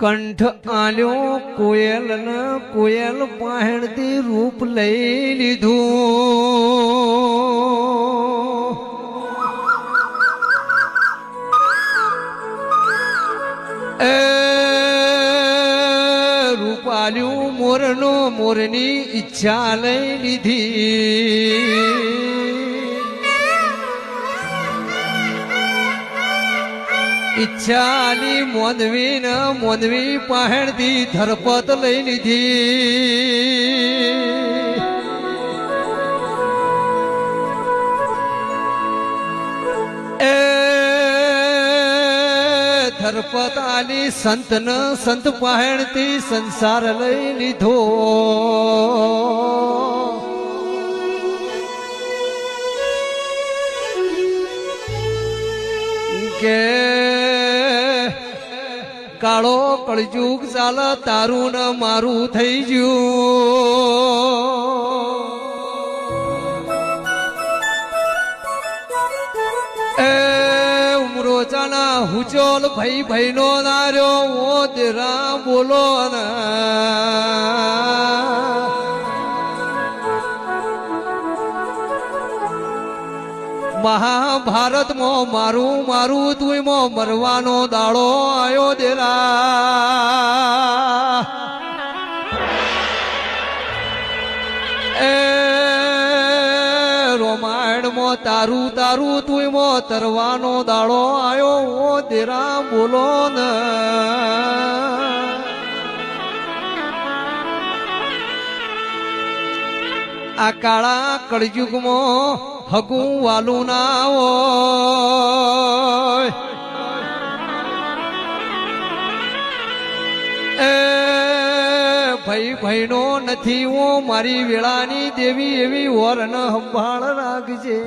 કંઠ આલ્યો, કોયલ કોયલ પાહેણથી રૂપ લઈ લીધું. એ રૂપાલ્યું મોરનો મોરની ઈચ્છા લઈ લીધી. ઈચ્છાની મોદવી ન મોદવી પહેણથી ધરપત લઈ લીધી. એ ધરપત આલી ન સંત પહેણથી સંસાર લઈ લીધો. કે કાળો કળજુગ ચાલ તારું ને મારું થઈ ગયું એ ઉમરો ચાના હુચોલ ભાઈ ભાઈ નો નાર્યો ઓ દેરા બોલો ના મહાભારતમાં મારું મારું તુંમાં મરવાનો દાડો આયો દેરા એ રોમાયણમાં તારું તારું તુંમાં તરવાનો દાડો આયો ઓ દેરા બોલો ને. આ કાળા કળયુગમાં હગું વાલું ના હોય એ ભાઈ ભાઈનો નથી હું મારી વેળાની દેવી, એવી વર ન સંભાળ રાખજે.